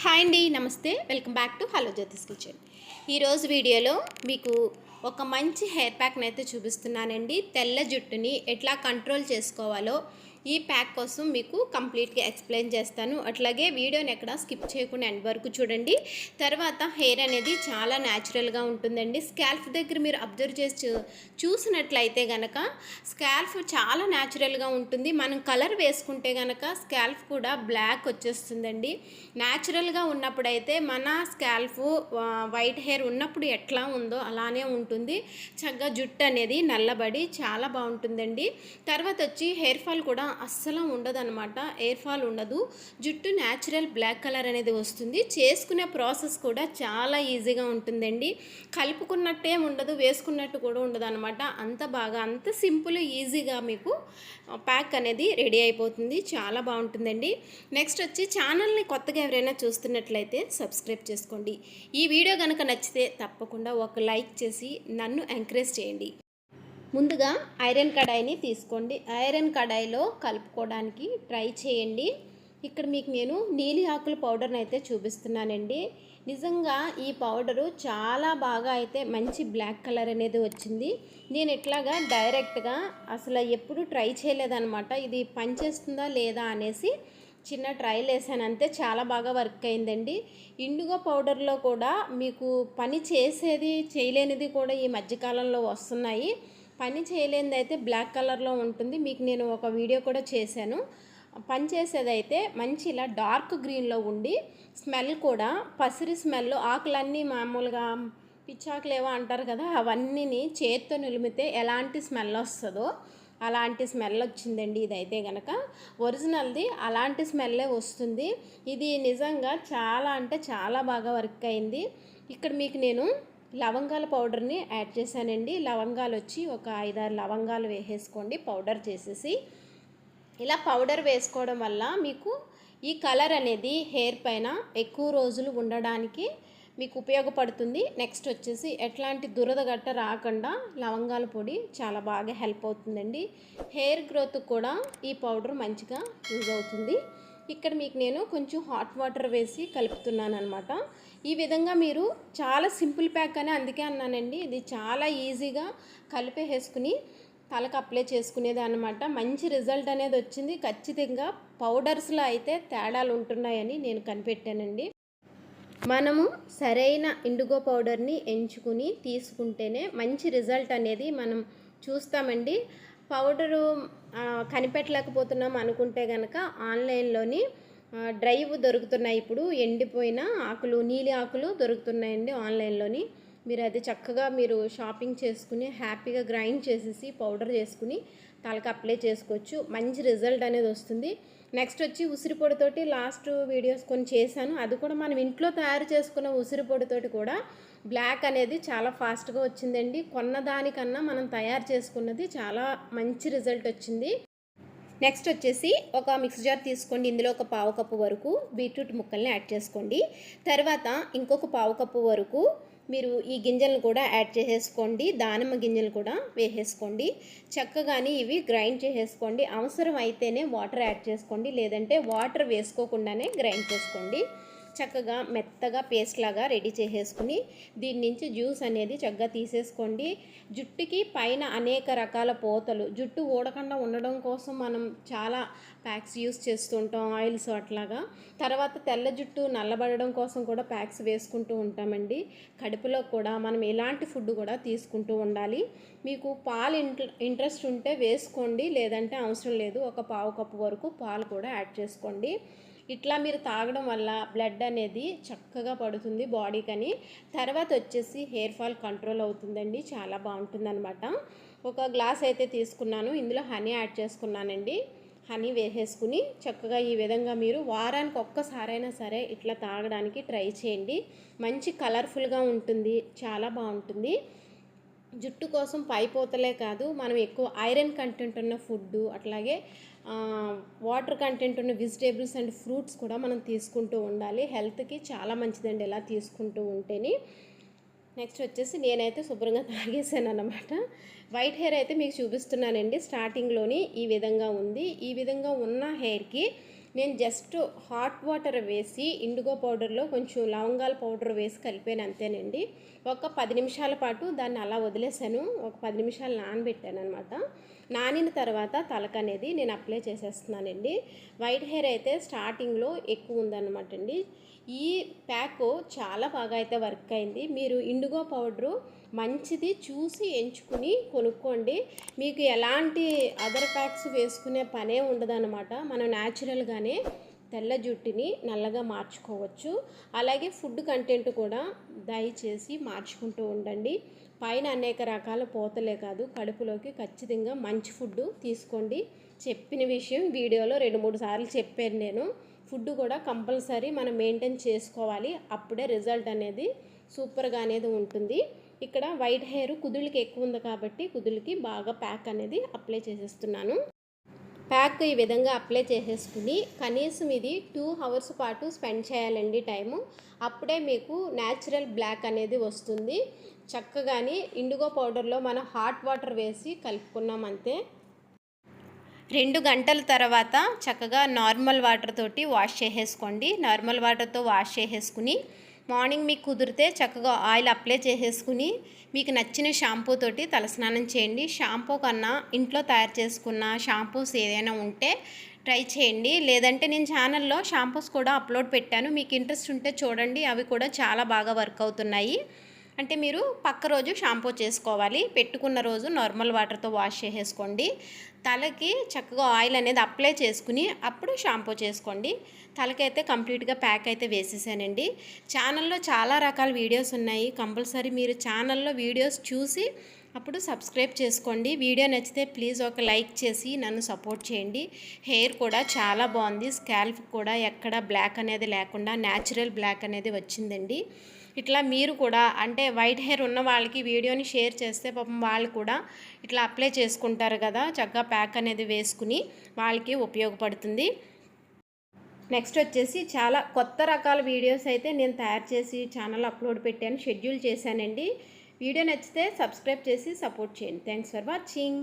Hi అండి నమస్తే. Welcome back to hello Jyothi's kitchen. ఈరోజు వీడియోలో మీకు ఒక మంచి హెయిర్ ప్యాక్ని అయితే చూపిస్తున్నానండి. తెల్ల జుట్టుని ఎట్లా కంట్రోల్ చేసుకోవాలో ఈ ప్యాక్ కోసం మీకు కంప్లీట్గా ఎక్స్ప్లెయిన్ చేస్తాను. అట్లాగే వీడియోని ఎక్కడ స్కిప్ చేయకుండా ఎండ్ వరకు చూడండి. తర్వాత హెయిర్ అనేది చాలా న్యాచురల్గా ఉంటుందండి. స్కాల్ఫ్ దగ్గర మీరు అబ్జర్వ్ చేసి చూసినట్లయితే గనక స్కాల్ఫ్ చాలా న్యాచురల్గా ఉంటుంది. మనం కలర్ వేసుకుంటే గనక స్కాల్ఫ్ కూడా బ్లాక్ వచ్చేస్తుందండి. న్యాచురల్గా ఉన్నప్పుడైతే మన స్కాల్ఫ్ వైట్ హెయిర్ ఉన్నప్పుడు ఎట్లా ఉందో అలానే ఉంటుంది. చక్కగా జుట్టు అనేది నల్లబడి చాలా బాగుంటుందండి. తర్వాత వచ్చి హెయిర్ ఫాల్ కూడా అస్సలు ఉండదన్నమాట ఎయిర్ ఫాల్ ఉండదు. జుట్టు న్యాచురల్ బ్లాక్ కలర్ అనేది వస్తుంది. చేసుకునే ప్రాసెస్ కూడా చాలా ఈజీగా ఉంటుందండి. కలుపుకున్నట్టే ఉండదు వేసుకున్నట్టు కూడా ఉండదు అనమాట అంత బాగా అంత సింపుల్ ఈజీగా మీకు ప్యాక్ అనేది రెడీ అయిపోతుంది. చాలా బాగుంటుందండి. నెక్స్ట్ వచ్చి ఛానల్ని కొత్తగా ఎవరైనా చూస్తున్నట్లయితే సబ్స్క్రైబ్ చేసుకోండి. ఈ వీడియో కనుక నచ్చితే తప్పకుండా ఒక లైక్ చేసి నన్ను ఎంకరేజ్ చేయండి. ముందుగా ఐరన్ కడాయిని తీసుకోండి. ఐరన్ కడాయిలో కలుపుకోవడానికి ట్రై చేయండి. ఇక్కడ మీకు నేను నీలి ఆకుల పౌడర్ని అయితే చూపిస్తున్నానండి. నిజంగా ఈ పౌడరు చాలా బాగా అయితే మంచి బ్లాక్ కలర్ అనేది వచ్చింది. నేను ఇట్లాగా డైరెక్ట్గా అసలు ఎప్పుడు ట్రై చేయలేదనమాట ఇది పనిచేస్తుందా లేదా అనేసి చిన్న ట్రయల్ వేసాను. అంతే చాలా బాగా వర్క్ అయిందండి. ఇండిగో పౌడర్లో కూడా మీకు పని చేసేది చేయలేనిది కూడా ఈ మధ్యకాలంలో వస్తున్నాయి. పని చేయలేనిదైతే బ్లాక్ కలర్లో ఉంటుంది. మీకు నేను ఒక వీడియో కూడా చేశాను. పని చేసేదైతే మంచి ఇలా డార్క్ గ్రీన్లో ఉండి స్మెల్ కూడా పసిరి స్మెల్ ఆకులన్నీ మామూలుగా పిచ్చాకులు ఏవో అంటారు కదా అవన్నీని చేత్తో నిలిమితే ఎలాంటి స్మెల్ వస్తుందో అలాంటి స్మెల్ వచ్చిందండి ఇదైతే కనుక ఒరిజినల్ది అలాంటి స్మెల్లే వస్తుంది. ఇది నిజంగా చాలా అంటే చాలా బాగా వర్క్ అయింది. ఇక్కడ మీకు నేను లవంగాల పౌడర్ని యాడ్ చేశానండి. లవంగాలు వచ్చి ఒక ఐదారు లవంగాలు వేసేసుకోండి. పౌడర్ చేసేసి ఇలా పౌడర్ వేసుకోవడం వల్ల మీకు ఈ కలర్ అనేది హెయిర్ పైన ఎక్కువ రోజులు ఉండడానికి మీకు ఉపయోగపడుతుంది. నెక్స్ట్ వచ్చేసి ఎట్లాంటి దురద గట్ట రాకుండా లవంగాల పొడి చాలా బాగా హెల్ప్ అవుతుందండి. హెయిర్ గ్రోత్ కూడా ఈ పౌడర్ మంచిగా యూజ్ అవుతుంది. ఇక్కడ మీకు నేను కొంచెం హాట్ వాటర్ వేసి కలుపుతున్నాను అనమాట ఈ విధంగా మీరు చాలా సింపుల్ ప్యాక్ అని అందుకే అన్నానండి. ఇది చాలా ఈజీగా కలిపేసుకుని తలకు అప్లై చేసుకునేది అనమాట మంచి రిజల్ట్ అనేది వచ్చింది. ఖచ్చితంగా పౌడర్స్లో అయితే తేడాలు ఉంటున్నాయని నేను కనిపెట్టానండి. మనము సరైన ఇండిగో పౌడర్ని ఎంచుకుని తీసుకుంటేనే మంచి రిజల్ట్ అనేది మనం చూస్తామండి. పౌడరు కనిపెట్టలేకపోతున్నాం అనుకుంటే కనుక ఆన్లైన్లోని డ్రైవ్ దొరుకుతున్నాయి ఇప్పుడు ఎండిపోయిన ఆకులు నీలి ఆకులు దొరుకుతున్నాయండి ఆన్లైన్లోని. మీరు అది చక్కగా మీరు షాపింగ్ చేసుకుని హ్యాపీగా గ్రైండ్ చేసేసి పౌడర్ చేసుకుని తలకి అప్లై చేసుకోవచ్చు. మంచి రిజల్ట్ అనేది వస్తుంది. నెక్స్ట్ వచ్చి ఉసిరిపొడితోటి లాస్ట్ వీడియోస్ కొన్ని చేశాను. అది కూడా మనం ఇంట్లో తయారు చేసుకున్న ఉసిరిపొడితోటి కూడా బ్లాక్ అనేది చాలా ఫాస్ట్గా వచ్చిందండి. కొన్న దానికన్నా మనం తయారు చేసుకున్నది చాలా మంచి రిజల్ట్ వచ్చింది. నెక్స్ట్ వచ్చేసి ఒక మిక్స్ జార్ తీసుకోండి. ఇందులో ఒక పావు కప్పు వరకు బీట్రూట్ ముక్కల్ని యాడ్ చేసుకోండి. తర్వాత ఇంకొక పావు కప్పు వరకు మీరు ఈ గింజలను కూడా యాడ్ చేసేసుకోండి. దానిమ్మ గింజలు కూడా వేసేసుకోండి. చక్కగాని ఇవి గ్రైండ్ చేసేసుకోండి. అవసరం అయితేనే వాటర్ యాడ్ చేసుకోండి. లేదంటే వాటర్ వేసుకోకుండానే గ్రైండ్ చేసుకోండి. చక్కగా మెత్తగా పేస్ట్ లాగా రెడీ చేసేసుకుని దీని నుంచి జ్యూస్ అనేది చక్కగా తీసేసుకోండి. జుట్టుకి పైన అనేక రకాల పోతలు. జుట్టు ఊడకుండా ఉండడం కోసం మనం చాలా ప్యాక్స్ యూస్ చేస్తుంటాం ఆయిల్స్ అట్లాగా. తర్వాత తెల్ల జుట్టు నల్లబడడం కోసం కూడా ప్యాక్స్ వేసుకుంటూ ఉంటామండి. కడుపులో కూడా మనం ఎలాంటి ఫుడ్ కూడా తీసుకుంటూ ఉండాలి. మీకు పాలు ఇంట్రెస్ట్ ఉంటే వేసుకోండి. లేదంటే అవసరం లేదు. ఒక పావు కప్పు వరకు పాలు కూడా యాడ్ చేసుకోండి. ఇట్లా మీరు తాగడం వల్ల బ్లడ్ అనేది చక్కగా పడుతుంది బాడీకని. తర్వాత వచ్చేసి హెయిర్ ఫాల్ కంట్రోల్ అవుతుందండి చాలా బాగుంటుందన్నమాట. ఒక గ్లాస్ అయితే తీసుకున్నాను ఇందులో హనీ యాడ్ చేసుకున్నానండి. హనీ వేసేసుకుని చక్కగా ఈ విధంగా మీరు వారానికి ఒక్కసారైనా సరే ఇట్లా తాగడానికి ట్రై చేయండి. మంచి కలర్ఫుల్గా ఉంటుంది చాలా బాగుంటుంది. జుట్టు కోసం పైపోతలే కాదు మనం ఎక్కువ ఐరన్ కంటెంట్ ఉన్న ఫుడ్ అట్లాగే వాటర్ కంటెంట్ ఉన్న వెజిటేబుల్స్ అండ్ ఫ్రూట్స్ కూడా మనం తీసుకుంటూ ఉండాలి. హెల్త్కి చాలా మంచిదండి ఇలా తీసుకుంటూ ఉంటేనే. నెక్స్ట్ వచ్చేసి నేనైతే శుభ్రంగా తాగేసాను అనమాట వైట్ హెయిర్ అయితే మీకు చూపిస్తున్నానండి. స్టార్టింగ్లోని ఈ విధంగా ఉంది. ఈ విధంగా ఉన్న హెయిర్కి నేను జస్ట్ హాట్ వాటర్ వేసి ఇండిగో పౌడర్లో కొంచెం లవంగాల పౌడర్ వేసి కలిపాను అంతేనండి. ఒక పది నిమిషాల పాటు దాన్ని అలా వదిలేసాను. ఒక పది నిమిషాలు నానబెట్టాను అనమాట నానిన తర్వాత తలక అనేది నేను అప్లై చేసేస్తున్నానండి. వైట్ హెయిర్ అయితే స్టార్టింగ్లో ఎక్కువ ఉందన్నమాట అండి ఈ ప్యాక్ చాలా బాగా అయితే వర్క్ అయింది. మీరు ఇండిగో పౌడరు మంచిది చూసి ఎంచుకుని కొనుక్కోండి. మీకు ఎలాంటి అదర్ ప్యాక్స్ వేసుకునే పనే ఉండదన్నమాట. మనం న్యాచురల్గానే తెల్ల జుట్టుని నల్లగా మార్చుకోవచ్చు. అలాగే ఫుడ్ కంటెంట్ కూడా దయచేసి మార్చుకుంటూ ఉండండి. పైన అనేక రకాల పోతలే కాదు కడుపులోకి ఖచ్చితంగా మంచి ఫుడ్ తీసుకోండి. చెప్పిన విషయం వీడియోలో రెండు మూడు సార్లు చెప్పాను నేను. ఫుడ్ కూడా కంపల్సరీ మనం మెయింటైన్ చేసుకోవాలి. అప్పుడే రిజల్ట్ అనేది సూపర్గా అనేది ఉంటుంది. ఇక్కడ వైట్ హెయిర్ కుదుళ్ళకి ఎక్కువ ఉంది కాబట్టి కుదుళ్ళకి బాగా ప్యాక్ అనేది అప్లై చేసేస్తున్నాను. ప్యాక్ ఈ విధంగా అప్లై చేసేసుకుని కనీసం ఇది టూ అవర్స్ పాటు స్పెండ్ చేయాలండి టైము. అప్పుడే మీకు న్యాచురల్ బ్లాక్ అనేది వస్తుంది. చక్కగాని ఇండిగో పౌడర్లో మనం హాట్ వాటర్ వేసి కలుపుకున్నామంతే రెండు గంటల తర్వాత చక్కగా నార్మల్ వాటర్ తోటి వాష్ చేసేసుకోండి. నార్మల్ వాటర్తో వాష్ చేసేసుకుని మార్నింగ్ మీకు కుదిరితే చక్కగా ఆయిల్ అప్లై చేసేసుకుని మీకు నచ్చిన షాంపూ తోటి తలస్నానం చేయండి. షాంపూ కన్నా ఇంట్లో తయారు చేసుకున్న షాంపూస్ ఏదైనా ఉంటే ట్రై చేయండి. లేదంటే నేను ఛానల్లో షాంపూస్ కూడా అప్లోడ్ పెట్టాను. మీకు ఇంట్రెస్ట్ ఉంటే చూడండి. అవి కూడా చాలా బాగా వర్క్ అవుతున్నాయి. అంటే మీరు పక్క రోజు షాంపూ చేసుకోవాలి పెట్టుకున్న రోజు నార్మల్ వాటర్తో వాష్ చేసేసుకోండి. తలకి చక్కగా ఆయిల్ అనేది అప్లై చేసుకుని అప్పుడు షాంపూ చేసుకోండి. తలకైతే కంప్లీట్గా ప్యాక్ అయితే వేసేసానండి. ఛానల్లో చాలా రకాల వీడియోస్ ఉన్నాయి. కంపల్సరీ మీరు ఛానల్లో వీడియోస్ చూసి అప్పుడు సబ్స్క్రైబ్ చేసుకోండి. వీడియో నచ్చితే ప్లీజ్ ఒక లైక్ చేసి నన్ను సపోర్ట్ చేయండి. హెయిర్ కూడా చాలా బాగుంది. స్కాల్ప్ కూడా ఎక్కడ బ్లాక్ అనేది లేకుండా న్యాచురల్ బ్లాక్ అనేది వచ్చిందండి. ఇట్లా మీరు కూడా అంటే వైట్ హెయిర్ ఉన్న వాళ్ళకి వీడియోని షేర్ చేస్తే పాపం వాళ్ళు కూడా ఇట్లా అప్లై చేసుకుంటారు కదా చక్కగా ప్యాక్ అనేది వేసుకుని వాళ్ళకి ఉపయోగపడుతుంది. నెక్స్ట్ వచ్చేసి చాలా కొత్త రకాల వీడియోస్ అయితే నేను తయారు చేసి ఛానల్ అప్లోడ్ పెట్టాను షెడ్యూల్ చేశానండి. వీడియో నచ్చితే సబ్స్క్రైబ్ చేసి సపోర్ట్ చేయండి. Thanks for watching.